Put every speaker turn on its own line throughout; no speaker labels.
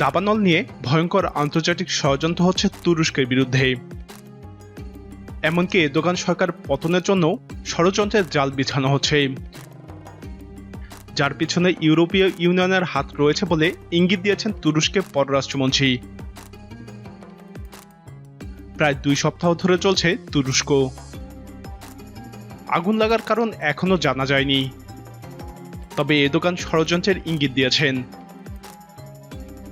দাবানল নিয়ে ভয়ঙ্কর আন্তর্জাতিক ষড়যন্ত্র হচ্ছে তুরস্কের বিরুদ্ধে। এমনকি এরদোগান সরকার পতনের জন্য ষড়যন্ত্রের জাল বিছানো হচ্ছে। যার পিছনে ইউরোপীয় ইউনিয়নের হাত রয়েছে বলে ইঙ্গিত দিয়েছেন তুরস্কের পররাষ্ট্রমন্ত্রী। প্রায় দুই সপ্তাহ ধরে চলছে তুরস্ক। আগুন লাগার কারণ এখনও জানা যায়নি। তবে এ দোকান ষড়যন্ত্রের ইঙ্গিত দিয়েছেন।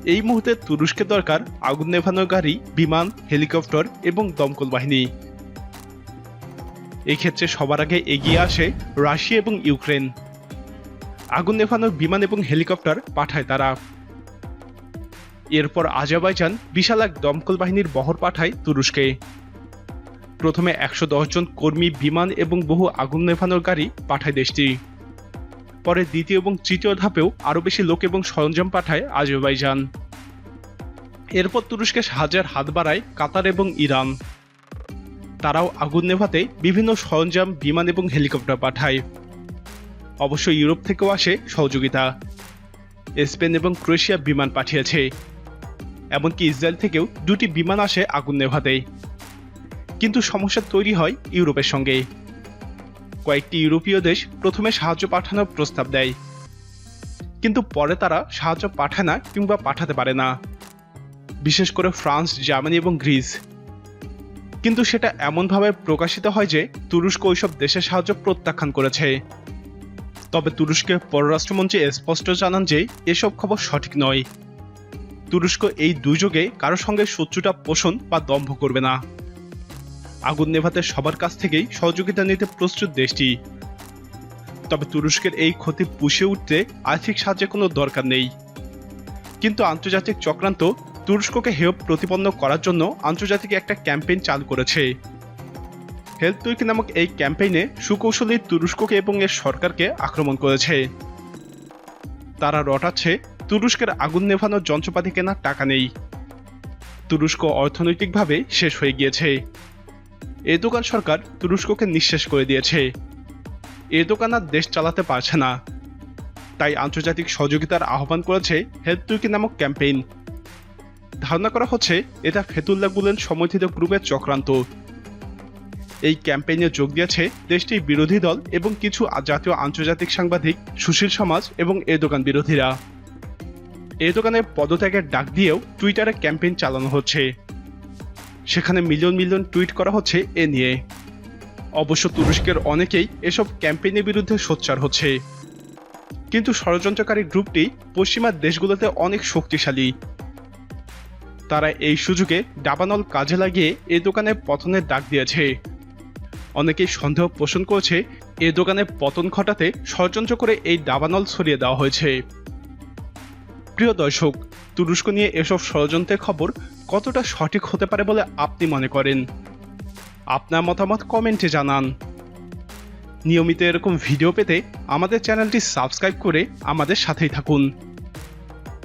এই মুহূর্তে তুরস্কের দরকার আগুন নেভানোর গাড়ি, বিমান, হেলিকপ্টার এবং দমকল বাহিনী। এই ক্ষেত্রে সবার আগে এগিয়ে আসে রাশিয়া এবং ইউক্রেন। আগুন নেভানোর বিমান এবং হেলিকপ্টার পাঠায় তারা। এরপর আজারবাইজান বিশাল এক দমকল বাহিনীর বহর পাঠায় তুরস্কে। প্রথমে একশো জন কর্মী, বিমান এবং বহু আগুন নেভানোর গাড়ি পাঠায় দেশটি। পরে দ্বিতীয় এবং তৃতীয় ধাপেও আরও বেশি লোক এবং সরঞ্জাম পাঠায় আজারবাইজান। এরপর তুরস্কে সাহায্যের হাত বাড়ায় কাতার এবং ইরান। তারাও আগুন নেভাতে বিভিন্ন সরঞ্জাম, বিমান এবং হেলিকপ্টার পাঠায়। অবশ্য ইউরোপ থেকেও আসে সহযোগিতা। স্পেন এবং ক্রোয়েশিয়া বিমান পাঠিয়েছে। এমনকি ইসরায়েল থেকেও দুটি বিমান আসে আগুন নেভাতে কিন্তু সমস্যা তৈরি হয় ইউরোপের সঙ্গে। কয়েকটি ইউরোপীয় দেশ প্রথমে সাহায্য পাঠানোর প্রস্তাব দেয়। কিন্তু পরে তারা সাহায্য পাঠায় না কিংবা পাঠাতে পারে না। বিশেষ করে ফ্রান্স, জার্মানি এবং গ্রিস। কিন্তু সেটা এমনভাবে প্রকাশিত হয় যে তুরস্ক ওইসব দেশের সাহায্য প্রত্যাখ্যান করেছে। তবে তুরস্কের পররাষ্ট্রমন্ত্রী স্পষ্ট জানান যে এসব খবর সঠিক নয়। তুরস্ক এই দুর্যোগে কারও সঙ্গে শত্রুতা পোষণ বা দম্ভ করবে না। আগুন নেভাতে সবার কাছ থেকেই সহযোগিতা নিতে প্রস্তুত দেশটি। তবে তুরস্কের এই ক্ষতি পুষিয়ে উঠতে আর্থিক সাহায্যের কোনো দরকার নেই। কিন্তু আন্তর্জাতিক চক্রান্ত তুরস্ককে হেয় প্রতিপন্ন করার জন্য আন্তর্জাতিক একটা ক্যাম্পেইন চালু করেছে। হেলথ উইক নামক এই ক্যাম্পেইনে সুকৌশলী তুরস্ককে এবং এর সরকারকে আক্রমণ করেছে। তারা রটাচ্ছে তুরস্কের আগুন নেভানোর যন্ত্রপাতি কেনার টাকা নেই। তুরস্ক অর্থনৈতিকভাবে শেষ হয়ে গিয়েছে। এরদোগান সরকার তুরস্ককে নিঃশেষ করে দিয়েছে। এরদোগান আর দেশ চালাতে পারছে না। তাই আন্তর্জাতিক সহযোগিতার আহ্বান করেছে হেলথ তুর্কি নামক ক্যাম্পেইন। ধারণা করা হচ্ছে এটা ফেতুল্লা গুলেন সমর্থিত গ্রুপের চক্রান্ত। এই ক্যাম্পেইনে যোগ দিয়েছে দেশটির বিরোধী দল এবং কিছু জাতীয় আন্তর্জাতিক সাংবাদিক, সুশীল সমাজ এবং এ দোকান বিরোধীরা। এ দোকানের পদত্যাগের ডাক দিয়েও টুইটারে ক্যাম্পেইন চালানো হচ্ছে। সেখানে মিলিয়ন মিলিয়ন টুইট করা হচ্ছে এ নিয়ে। অবশ্য তুরস্কের অনেকেই এসব ক্যাম্পেইনের বিরুদ্ধে সোচ্চার হচ্ছে। কিন্তু ষড়যন্ত্রকারী গ্রুপটি পশ্চিমা দেশগুলোতে অনেক শক্তিশালী। তারা এই সুযোগে ডাবানল কাজে লাগিয়ে এ দোকানে পতনের ডাক দিয়েছে। অনেকেই সন্দেহ পোষণ করছে এ দোকানে পতন ঘটাতে ষড়যন্ত্র করে এই দাবানল ছড়িয়ে দেওয়া হয়েছে। প্রিয় দর্শক তুরস্ক নিয়ে এসব ষড়যন্ত্রের খবর কতটা সঠিক হতে পারে বলে আপনি মনে করেন? আপনার মতামত কমেন্টে জানান। নিয়মিত এরকম ভিডিও পেতে আমাদের চ্যানেলটি সাবস্ক্রাইব করে আমাদের সাথেই থাকুন।